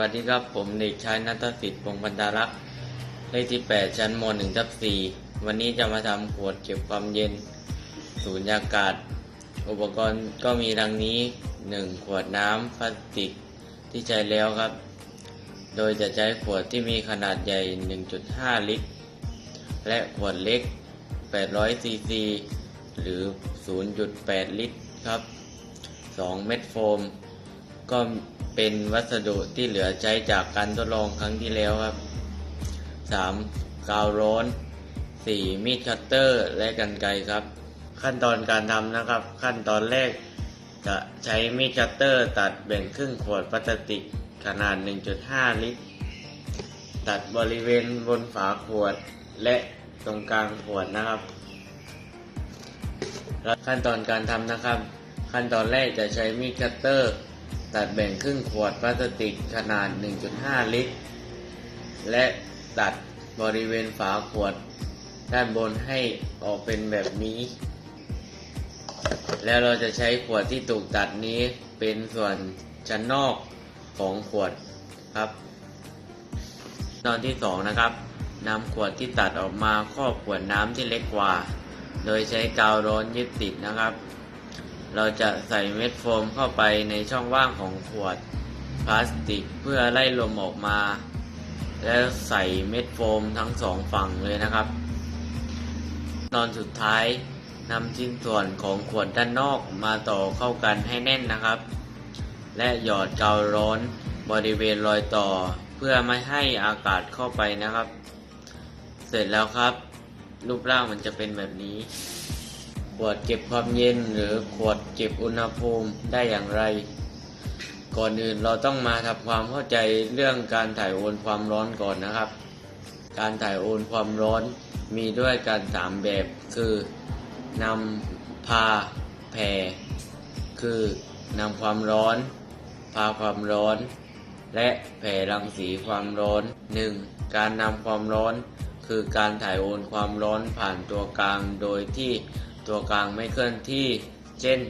วัสดีครับ ผมเด็กชายนัทสิทธิ์พงศ์พันธารักษ์เลขที่ 8 ชั้นม .1 ทับ4วันนี้จะมาทำขวดเก็บความเย็นสูญญากาศ อุปกรณ์ก็มีดังนี้ 1 ขวดน้ำพลาสติกที่ใช้แล้วครับ โดยจะใช้ขวดที่มีขนาดใหญ่ 1.5 ลิตร และขวดเล็ก 800ซีซีหรือ 0.8 ลิตรครับ 2 เม็ดโฟม ก็เป็นวัสดุที่เหลือใช้จากการทดลองครั้งที่แล้วครับ 3. กาวร้อน 4. มีดคัตเตอร์ และกรรไกรครับ ขั้นตอนการทำนะครับ ขั้นตอนแรกจะใช้มีดคัตเตอร์ ตัดแบ่งครึ่งขวดพลาสติกขนาด 1.5 ลิตร ตัดบริเวณบนฝาขวดและตรงกลางขวดนะครับและขั้นตอนการทำนะครับ ขั้นตอนแรกจะใช้มีดคัตเตอร์ ตัดแบ่งครึ่งขวดพลาสติกขนาด 1.5 ลิตร และตัดบริเวณฝาขวดด้านบนให้ออกเป็นแบบนี้ แล้วเราจะใช้ขวดที่ถูกตัดนี้เป็นส่วนชั้นนอกของขวดครับ ตอนที่สองนะครับนำขวดที่ตัดออกมาครอบขวดน้ำที่เล็กกว่า โดยใช้กาวร้อนยึดติดนะครับ เราจะใส่เม็ดโฟมเข้าไปในช่องว่างของขวดพลาสติกเพื่อไล่ลมออกมา แล้วใส่เม็ดโฟมทั้งสองฝั่งเลยนะครับ ตอนสุดท้ายนำชิ้นส่วนของขวดด้านนอกมาต่อเข้ากันให้แน่นนะครับ และหยอดกาวร้อนบริเวณรอยต่อเพื่อไม่ให้อากาศเข้าไปนะครับ เสร็จแล้วครับ รูปร่างมันจะเป็นแบบนี้ วดเก็บความเย็นหรือขวดเก็บอุณหภูมิได้อย่างไร ก่อนอื่นเราต้องมาทำความเข้าใจเรื่องการถ่ายโอนความร้อนก่อนนะครับ การถ่ายโอนความร้อนมีด้วยกันสามแบบคือนำพาแผ่คือนำความร้อน พาความร้อน และแผ่รังสีความร้อน 1. การนำความร้อน คือการถ่ายโอนความร้อนผ่านตัวกลางโดยที่ ตัวกลางไม่เคลื่อนที่ เช่น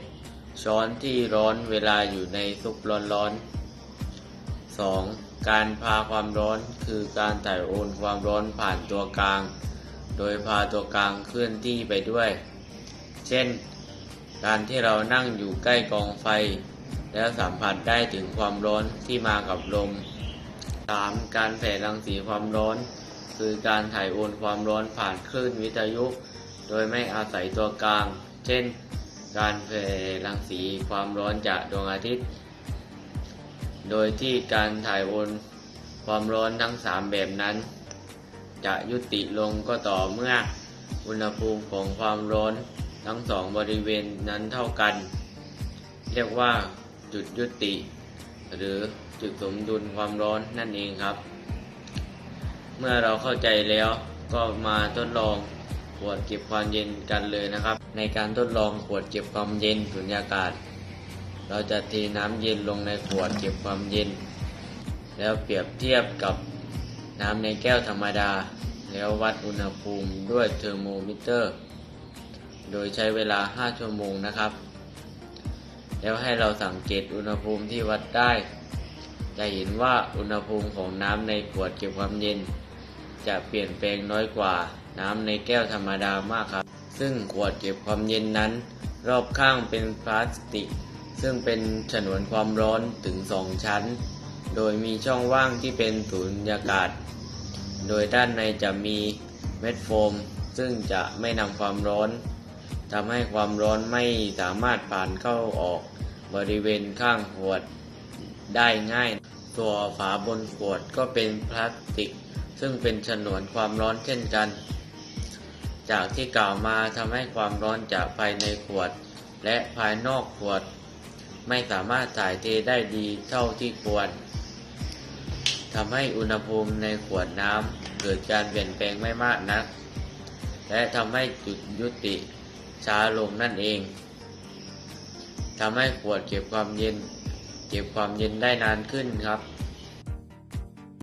ช้อนที่ร้อนเวลาอยู่ในซุปร้อนๆ 2. การพาความร้อนคือการถ่ายโอนความร้อนผ่านตัวกลาง โดยพาตัวกลางเคลื่อนที่ไปด้วย เช่น การที่เรานั่งอยู่ใกล้กองไฟ แล้วสัมผัสได้ถึงความร้อนที่มากับลม 3. การแผ่รังสีความร้อน คือการถ่ายโอนความร้อนผ่านคลื่นวิทยุ โดยไม่อาศัยตัวกลาง เช่น การแผ่รังสีความร้อนจากดวงอาทิตย์ โดยที่การถ่ายโอนความร้อนทั้ง 3 แบบนั้น จะยุติลงก็ต่อเมื่ออุณหภูมิของความร้อนทั้งสองบริเวณนั้นเท่ากัน เรียกว่าจุดยุติ หรือจุดสมดุลความร้อนนั่นเองครับ เมื่อเราเข้าใจแล้วก็มาทดลอง ขวดเก็บความเย็นกันเลยนะครับ ในการทดลองขวดเก็บความเย็นสุญญากาศ เราจะเทน้ำเย็นลงในขวดเก็บความเย็น แล้วเปรียบเทียบกับน้ำในแก้วธรรมดา แล้ววัดอุณหภูมิด้วยเทอร์โมมิเตอร์ โดยใช้เวลา 5 ชั่วโมงนะครับ แล้วให้เราสังเกตอุณหภูมิที่วัดได้ จะเห็นว่าอุณหภูมิของน้ำในขวดเก็บความเย็น จะเปลี่ยนแปลงน้อยกว่าน้ำในแก้วธรรมดามากครับ ซึ่งขวดเก็บความเย็นนั้น รอบข้างเป็นพลาสติก ซึ่งเป็นฉนวนความร้อนถึง2ชั้น โดยมีช่องว่างที่เป็นสูญญากาศ โดยด้านในจะมีเม็ดโฟม ซึ่งจะไม่นำความร้อนทำให้ความร้อนไม่สามารถผ่านเข้าออกบริเวณข้างขวดได้ง่าย ตัวฝาบนขวดก็เป็นพลาสติก ซึ่งเป็นฉนวนความร้อนเช่นกัน จากที่กล่าวมาทำให้ความร้อนจากภายในขวด และภายนอกขวด ไม่สามารถถ่ายเทได้ดีเท่าที่ควรทำให้อุณหภูมิในขวดน้ำเกิดการเปลี่ยนแปลงไม่มากนัก และทำให้จุดยุติช้าลงนั่นเองทำให้ขวดเก็บความเย็น เก็บความเย็นได้นานขึ้นครับ